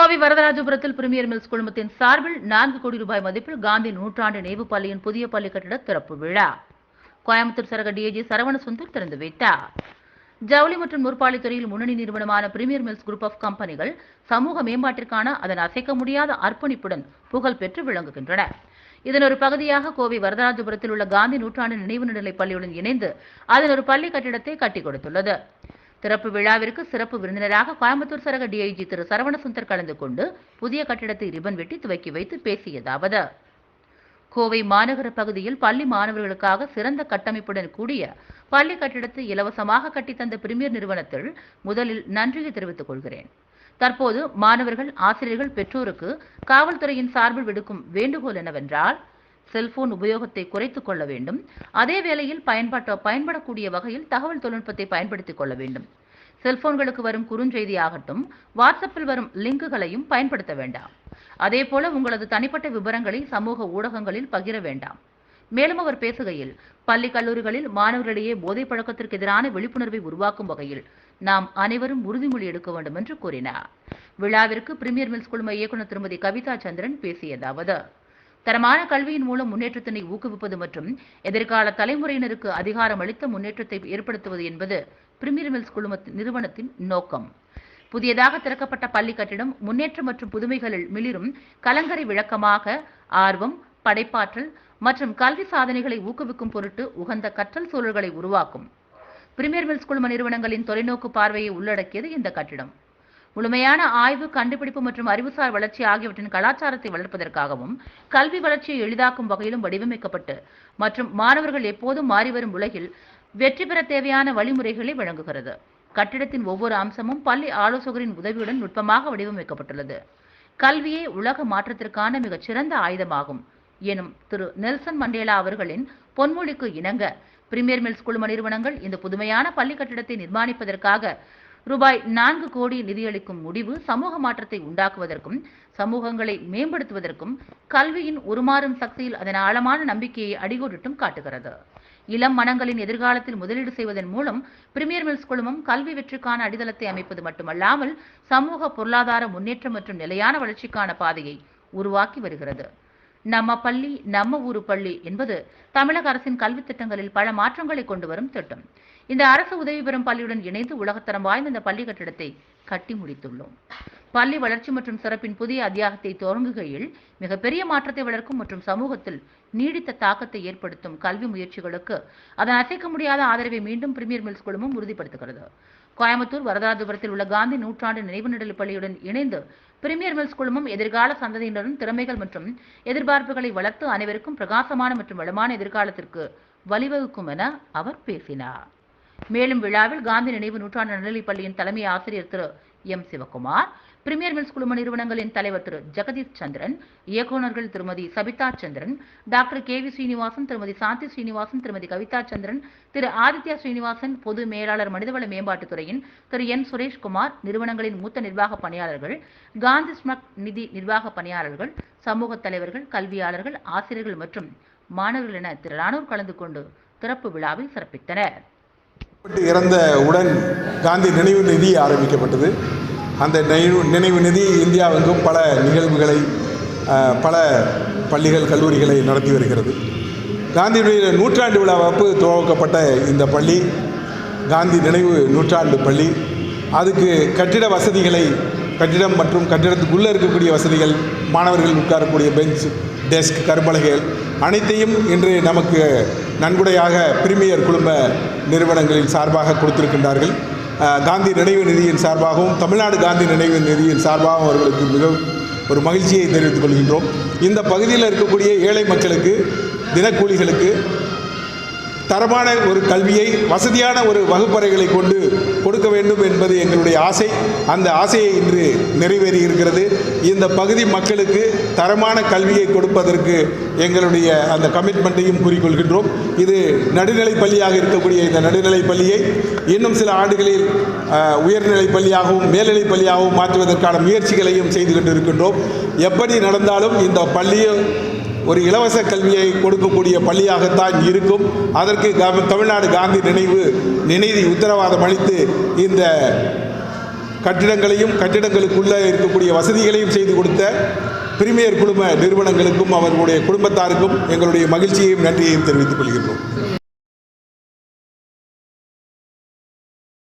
Kovai வரதராஜபுரத்தில் premier mills குழுமத்தின் சார்பில் நான்கு கோடி ரூபாய் மதிப்பில் காந்தி நூற்றாண்டு நினைவு பள்ளியின் புதிய பள்ளி கட்டிட திறப்பு விழா. கோயம்புத்தூர் சரக டிஏஜி சரவண சுந்தர் திறந்து வைத்தார். ஜவுளி மற்றும் நூற்பாலைத் துறையில் முன்னணி நிறுவனமான பிரீமியர் மில்ஸ் குரூப் ஆஃப் கம்பெனிகள் சமூக மேம்பாட்டிற்கான அதன் அசைக்க முடியாத அர்ப்பணிப்புடன் புகழ் பெற்று விளங்குகின்றன. இதன் ஒரு பகுதியாக கோவை வரதராஜபுரத்தில் உள்ள காந்தி நூற்றாண்டு நினைவு நிலைப் பள்ளியுடன் இணைந்து அதன் ஒரு பள்ளி கட்டிடத்தை கட்டிக் கொடுத்துள்ளது. திறப்பு விழாவிற்கு சிறப்பு விருந்தினராக கோயம்புத்தூர் சரக டிஐஜி திரு சரவணசுந்தர் கலந்து கொண்டு புதிய கட்டிடத்தை ரிபன் வெட்டி துவக்கி வைத்து பேசியதாவது. கோவை மாநகர பகுதியில் பள்ளி மாணவர்களுக்காக சிறந்த கட்டமைப்புடன் கூடிய பள்ளி கட்டிடத்தை இலவசமாக கட்டித்தந்த பிரிமியர் நிறுவனத்தில் முதலில் நன்றியை தெரிவித்துக் கொள்கிறேன். தற்போது மாணவர்கள் ஆசிரியர்கள் பெற்றோருக்கு காவல்துறையின் சார்பில் விடுக்கும் வேண்டுகோள் என்னவென்றால் செல்போன் உபயோகத்தை குறைத்துக் கொள்ள வேண்டும். அதே வேளையில் பயன்பாட்ட பயன்படக்கூடிய வகையில் தகவல் தொழில்நுட்பத்தை பயன்படுத்திக் கொள்ள வேண்டும். செல்போன்களுக்கு வரும் குறுஞ்செய்தி ஆகட்டும் வாட்ஸ்அப்பில் வரும் லிங்குகளையும் பயன்படுத்த வேண்டாம். அதே போல உங்களது தனிப்பட்ட விவரங்களை சமூக ஊடகங்களில் பகிர வேண்டாம். மேலும் அவர் பேசுகையில் பள்ளி கல்லூரிகளில் மாணவர்களிடையே போதை பழக்கத்திற்கு எதிரான விழிப்புணர்வை உருவாக்கும் வகையில் நாம் அனைவரும் உறுதிமொழி எடுக்க வேண்டும் என்று கூறினார். விழாவிற்கு பிரிமியர் மில்ஸ் குழும இயக்குநர் திருமதி கவிதா சந்திரன் பேசியதாவது தரமான கல்வியின் மூலம் முன்னேற்றத்தினை ஊக்குவிப்பது மற்றும் எதிர்கால தலைமுறையினருக்கு அதிகாரம் அளித்த முன்னேற்றத்தை ஏற்படுத்துவது என்பது பிரிமியர் மில்ஸ் குழும நிறுவனத்தின் நோக்கம். புதியதாக திறக்கப்பட்ட பள்ளி கட்டிடம் முன்னேற்றம் மற்றும் புதுமைகளில் மிளிரும் கலங்கரை விளக்கமாக ஆர்வம் படைப்பாற்றல் மற்றும் கல்வி சாதனைகளை ஊக்குவிக்கும் பொருட்டு உகந்த கற்றல் சூழல்களை உருவாக்கும். பிரிமியர் மில்ஸ் குழும நிறுவனங்களின் தொலைநோக்கு பார்வையை உள்ளடக்கியது இந்த கட்டிடம். முழுமையான ஆய்வு கண்டுபிடிப்பு மற்றும் அறிவுசார் வளர்ச்சி ஆகியவற்றின் கலாச்சாரத்தை வளர்ப்பதற்காகவும் கல்வி வளர்ச்சியை எளிதாக்கும் வகையிலும் வடிவமைக்கப்பட்டு மற்றும் மாணவர்கள் எப்போதும் மாறிவரும் உலகில் வெற்றி பெற தேவையான வழிமுறைகளை வழங்குகிறது. கட்டிடத்தின் ஒவ்வொரு அம்சமும் பள்ளி ஆலோசகரின் உதவியுடன் நுட்பமாக வடிவமைக்கப்பட்டுள்ளது. கல்வியே உலக மாற்றத்திற்கான மிகச் சிறந்த ஆயுதமாகும். எனும் திரு. நெல்சன் மண்டேலா அவர்களின் பொன்மொழிக்கு இணங்க பிரிமியர் மில்ஸ் குழும நிறுவனங்கள் இந்த புதுமையான பள்ளி கட்டிடத்தை நிர்மாணிப்பதற்காக ரூபாய் நான்கு கோடி நிதியளிக்கும் முடிவு சமூக மாற்றத்தை உண்டாக்குவதற்கும் சமூகங்களை மேம்படுத்துவதற்கும் கல்வியின் உருமாறும் சக்தியில் அதன் ஆழமான நம்பிக்கையை அடிகோடிட்டும் காட்டுகிறது. இளம் மனங்களின் எதிர்காலத்தில் முதலீடு செய்வதன் மூலம் பிரிமியர் மில்ஸ் குழுமம் கல்வி வெற்றிக்கான அடித்தளத்தை அமைப்பது மட்டுமல்லாமல் சமூக பொருளாதார முன்னேற்றம் மற்றும் நிலையான வளர்ச்சிக்கான பாதையை உருவாக்கி வருகிறது. நம்ம பள்ளி நம்ம ஊரு பள்ளி என்பது தமிழக அரசின் கல்வி திட்டங்களில் பல மாற்றங்களை கொண்டு வரும் திட்டம். இந்த அரசு உதவி பெறும் பள்ளியுடன் இணைந்து உலகத்தரம் வாய்ந்த இந்த பள்ளி கட்டிடத்தை கட்டி முடித்துள்ளோம். பள்ளி வளர்ச்சி மற்றும் சிறப்பின் புதிய அத்தியாகத்தை தொடங்குகையில் மிகப்பெரிய மாற்றத்தை வளர்க்கும் மற்றும் சமூகத்தில் நீடித்த தாக்கத்தை ஏற்படுத்தும் கல்வி முயற்சிகளுக்கு அதன் அசைக்க முடியாத ஆதரவை மீண்டும் பிரீமியர் மில்ஸ் குழுமம் உறுதிப்படுத்துகிறது. கோயம்புத்தூர் வரதராஜபுரத்தில் உள்ள காந்தி நூற்றாண்டு நினைவு நிழல் பள்ளியுடன் இணைந்து பிரீமியர் மில்ஸ் குழுமம் எதிர்கால சந்ததியினரின் திறமைகள் மற்றும் எதிர்பார்ப்புகளை வளர்த்து அனைவருக்கும் பிரகாசமான மற்றும் வளமான எதிர்காலத்திற்கு வழிவகுக்கும் என அவர் பேசினார். மேலும் விழாவில் காந்தி நினைவு நூற்றாண்டு நடுநிலைப் பள்ளியின் தலைமை ஆசிரியர் திரு எம் சிவகுமார் பிரிமியர் மில்ஸ் குழும நிறுவனங்களின் தலைவர் திரு ஜெகதீஷ் சந்திரன் இயக்குநர்கள் திருமதி Sabitha Chandran doctor K V Srinivasan திருமதி சாந்தி ஸ்ரீனிவாசன் திருமதி கவிதா சந்திரன் திரு ஆதித்யா ஸ்ரீனிவாசன் பொது மேலாளர் மனிதவள மேம்பாட்டுத் துறையின் திரு என் சுரேஷ்குமார் நிறுவனங்களின் மூத்த நிர்வாக பணியாளர்கள் காந்தி ஸ்மக் நிதி நிர்வாக பணியாளர்கள் சமூக தலைவர்கள் கல்வியாளர்கள் ஆசிரியர்கள் மற்றும் மாணவர்கள் என திரளானோர் கலந்து கொண்டு திறப்பு விழாவில் சிறப்பித்தனர். இறந்த உடன் காந்தி நினைவு நிதி ஆரம்பிக்கப்பட்டது. அந்த நினைவு நினைவு நிதி இந்தியாவுக்கும் பல நிகழ்வுகளை பல பள்ளிகள் கல்லூரிகளை நடத்தி வருகிறது. காந்தியுடைய நூற்றாண்டு விழாவப்பு துவக்கப்பட்ட இந்த பள்ளி காந்தி நினைவு நூற்றாண்டு பள்ளி. அதுக்கு கட்டிட வசதிகளை கட்டிடம் மற்றும் கட்டிடத்துக்குள்ளே இருக்கக்கூடிய வசதிகள் மாணவர்கள் உட்காரக்கூடிய பெஞ்ச் டெஸ்க் கரும்பலகைகள் அனைத்தையும் இன்று நமக்கு நன்கொடையாக பிரிமியர் குழும நிறுவனங்களின் சார்பாக கொடுத்திருக்கின்றார்கள். காந்தி நினைவு நிதியின் சார்பாகவும் தமிழ்நாடு காந்தி நினைவு நிதியின் சார்பாகவும் அவர்களுக்கு மிக ஒரு மகிழ்ச்சியை தெரிவித்துக் கொள்கின்றோம். இந்த பகுதியில் இருக்கக்கூடிய ஏழை மக்களுக்கு தினக்கூலிகளுக்கு தரமான ஒரு கல்வியை வசதியான ஒரு வகுப்பறைகளை கொண்டு கொடுக்க வேண்டும் என்பது எங்களுடைய ஆசை. அந்த ஆசையை இன்று நிறைவேறி இருக்கிறது. இந்த பகுதி மக்களுக்கு தரமான கல்வியை கொடுப்பதற்கு எங்களுடைய அந்த கமிட்மெண்ட்டையும் கூறிக்கொள்கின்றோம். இது நடுநிலைப் பள்ளியாக இருக்கக்கூடிய இந்த நடுநிலைப் பள்ளியை இன்னும் சில ஆண்டுகளில் உயர்நிலை உயர்நிலைப் பள்ளியாகவும் மேல்நிலைப் பள்ளியாகவும் மாற்றுவதற்கான முயற்சிகளையும் செய்து கொண்டிருக்கின்றோம். எப்படி நடந்தாலும் இந்த பள்ளியை ஒரு இலவச கல்வியை கொடுக்கக்கூடிய பள்ளியாகத்தான் இருக்கும். அதற்கு கா- தமிழ்நாடு காந்தி நினைவு நினைவு உத்தரவாதம் அளித்து இந்த கட்டிடங்களையும் கட்டிடங்களுக்குள்ளே இருக்கக்கூடிய வசதிகளையும் செய்து கொடுத்த பிரிமியர் குடும்ப நிறுவனங்களுக்கும் அவர்களுடைய குடும்பத்தாருக்கும் எங்களுடைய மகிழ்ச்சியையும் நன்றியையும் தெரிவித்துக் கொள்கின்றோம்.